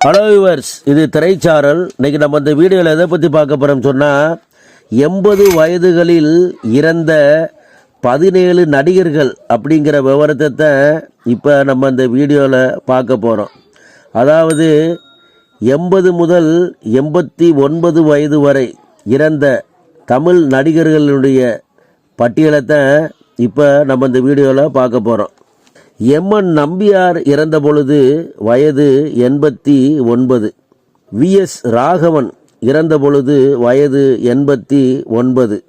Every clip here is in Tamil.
ஹலோ விவர்ஸ் இது திரைச்சாரல். இன்னைக்கு நம்ம இந்த வீடியோவில் எதை பற்றி பார்க்க போகிறோம் சொன்னால் எண்பது வயதுகளில் இறந்த பதினேழு நடிகர்கள் அப்படிங்கிற விவரத்தை தான் இப்போ நம்ம இந்த வீடியோவில் பார்க்க போகிறோம் அதாவது எண்பது முதல் எண்பத்தி ஒன்பது வயது வரை இறந்த தமிழ் நடிகர்களுடைய பட்டியலை தான் இப்போ நம்ம இந்த வீடியோவில் பார்க்க போகிறோம் எம்என் நம்பியார் இறந்த பொழுது வயது எண்பத்தி ஒன்பது. விஎஸ் ராகவன் இறந்த பொழுது வயது எண்பத்தி ஒன்பது.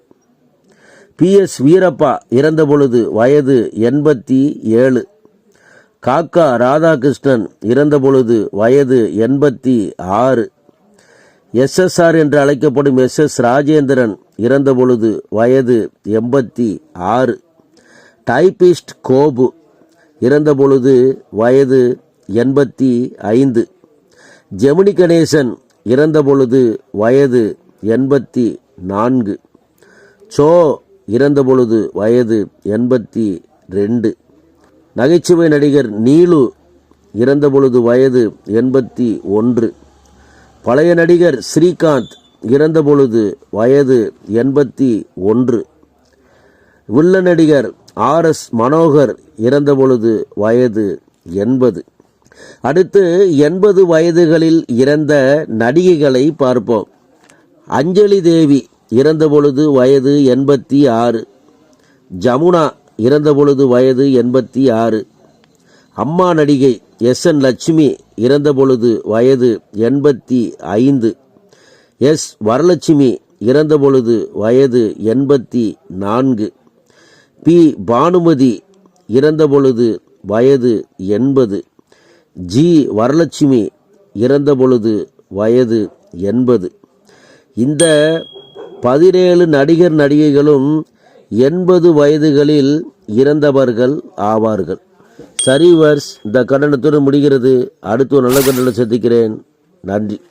பிஎஸ் வீரப்பா இறந்த பொழுது வயது எண்பத்தி ஏழு. காக்கா ராதாகிருஷ்ணன் இறந்த பொழுது வயது எண்பத்தி ஆறு. எஸ்எஸ்ஆர் என்று அழைக்கப்படும் எஸ் எஸ் ராஜேந்திரன் இறந்த பொழுது வயது எண்பத்தி ஆறு. டைபிஸ்ட் கோபு இறந்த பொழுது வயது எண்பத்தி ஐந்து. ஜெமினி கணேசன் இறந்த பொழுது வயது எண்பத்தி நான்கு. சோ இறந்த பொழுது வயது எண்பத்தி ரெண்டு. நகைச்சுவை நடிகர் நீலு இறந்த பொழுது வயது எண்பத்தி ஒன்று. பழைய நடிகர் ஸ்ரீகாந்த் இறந்த பொழுது வயது எண்பத்தி ஒன்று. வில்ல நடிகர் ஆர் எஸ் மனோகர் இறந்த பொழுது வயது எண்பது. அடுத்து எண்பது வயதுகளில் இறந்த நடிகைகளை பார்ப்போம். அஞ்சலி தேவி இறந்த பொழுது வயது எண்பத்தி ஆறு. ஜமுனா இறந்த பொழுது வயது எண்பத்தி ஆறு. அம்மா நடிகை எஸ் என் லட்சுமி இறந்த பொழுது வயது எண்பத்தி ஐந்து. எஸ் வரலட்சுமி இறந்த பொழுது வயது எண்பத்தி நான்கு. பி. பானுமதி இறந்த பொழுது வயது எண்பது. ஜி. வரலட்சுமி இறந்த பொழுது வயது எண்பது. இந்த பதினேழு நடிகர் நடிகைகளும் எண்பது வயதுகளில் இறந்தவர்கள் ஆவார்கள். சரி வர்ஸ். இந்த கண்டனத்துடன் முடிகிறது. அடுத்து ஒரு நல்ல கண்டனம் சந்திக்கிறேன். நன்றி.